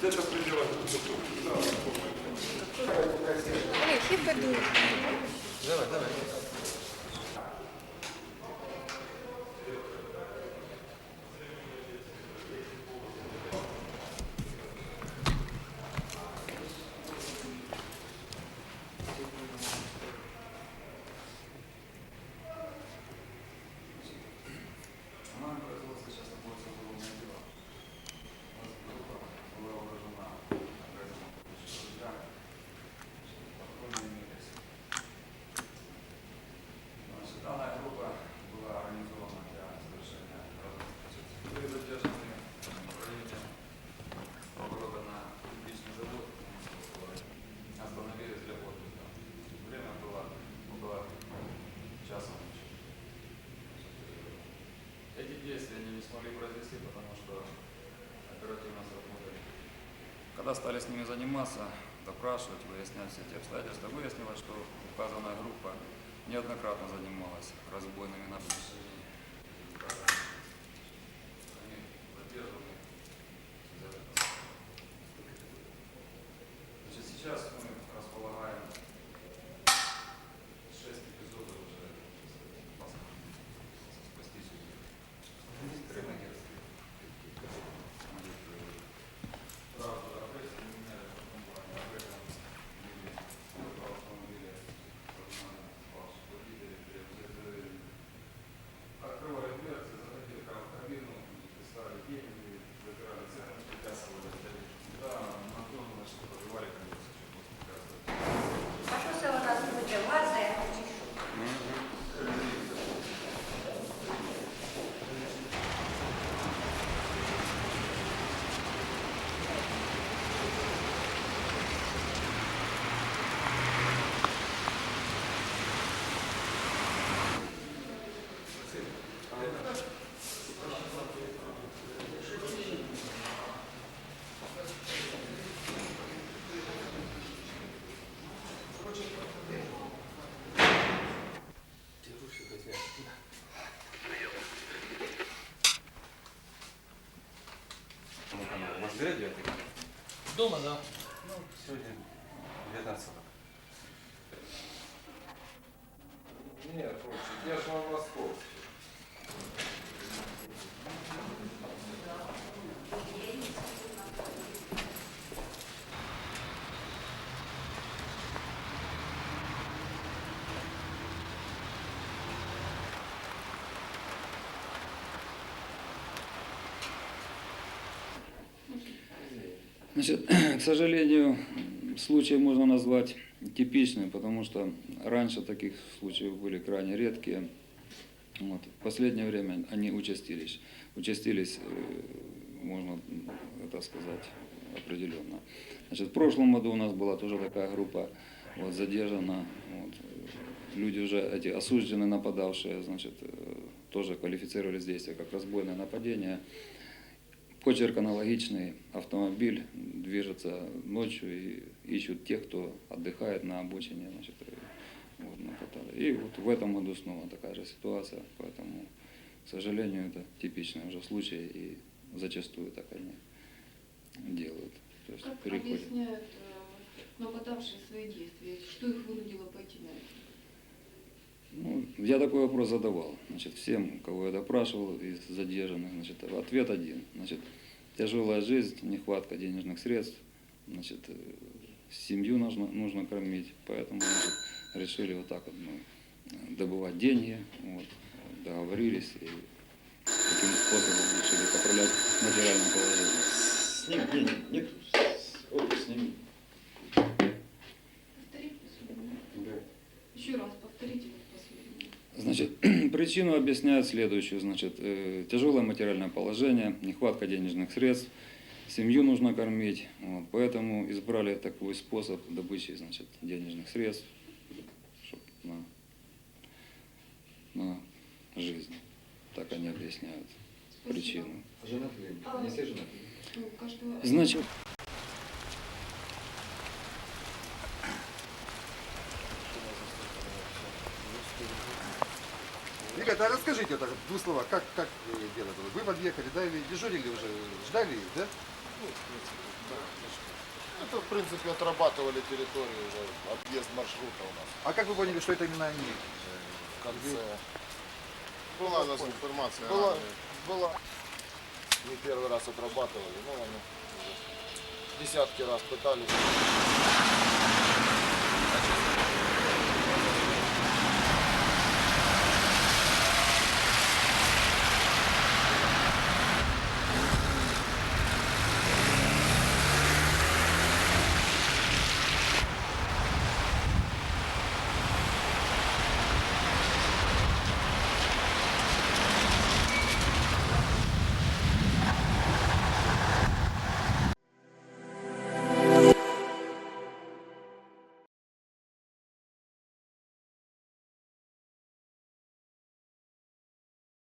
Где-то прибирать. Да, Олег, и. Давай, давай. Не смогли произвести, потому что оперативно сработали. Когда стали с ними заниматься, допрашивать, выяснять все эти обстоятельства, выяснилось, что указанная группа неоднократно занималась разбойными нападками. У вас берет девятый? Дома, да. Ну, сегодня 19 Нет, я же вам московский. Значит, к сожалению, случай можно назвать типичным, потому что раньше таких случаев были крайне редкие. Вот. В последнее время они участились. Участились, э, можно это сказать определенно. Значит, в прошлом году у нас была тоже такая группа вот, задержана. Вот. Люди уже, эти осужденные нападавшие, значит, э, тоже квалифицировались действия как разбойное нападение. Почерк аналогичный, автомобиль движется ночью и ищут тех, кто отдыхает на обочине. Значит, и, вот, нападали. и вот в этом году снова такая же ситуация, поэтому, к сожалению, это типичный уже случай, и зачастую так они делают. То есть Как переходят. объясняют э, нападавшие свои действия? Что их вынудило пойти на это? Ну, я такой вопрос задавал, значит, всем, кого я допрашивал из задержанных, значит, ответ один, значит, тяжелая жизнь, нехватка денежных средств, значит, э, семью нужно, нужно кормить, поэтому значит, решили вот так вот мы э, добывать деньги, вот, договорились и таким способом решили поправлять материальное положение. Не, не, нет, обувь сними. Повторите, Да. еще раз повторите вот последнее. Значит, причину объясняют следующую. Значит, э, тяжелое материальное положение, нехватка денежных средств, семью нужно кормить. Вот, поэтому избрали такой способ добычи значит, денежных средств чтоб на, на жизнь. Так они объясняют Спасибо. причину. Женат ли? А. Не все женаты? Ну, у каждого... Значит, Ребята, а расскажите вот так, в двух словах, как, как э, дело было? Вы подъехали, да, или дежурили уже, ждали их, да? Это, в принципе, отрабатывали территорию, уже, объезд маршрута у нас А как вы поняли, что это именно они? в конце. Была у нас информация. Была. Была. Не первый раз отрабатывали, ну, они уже десятки раз пытались.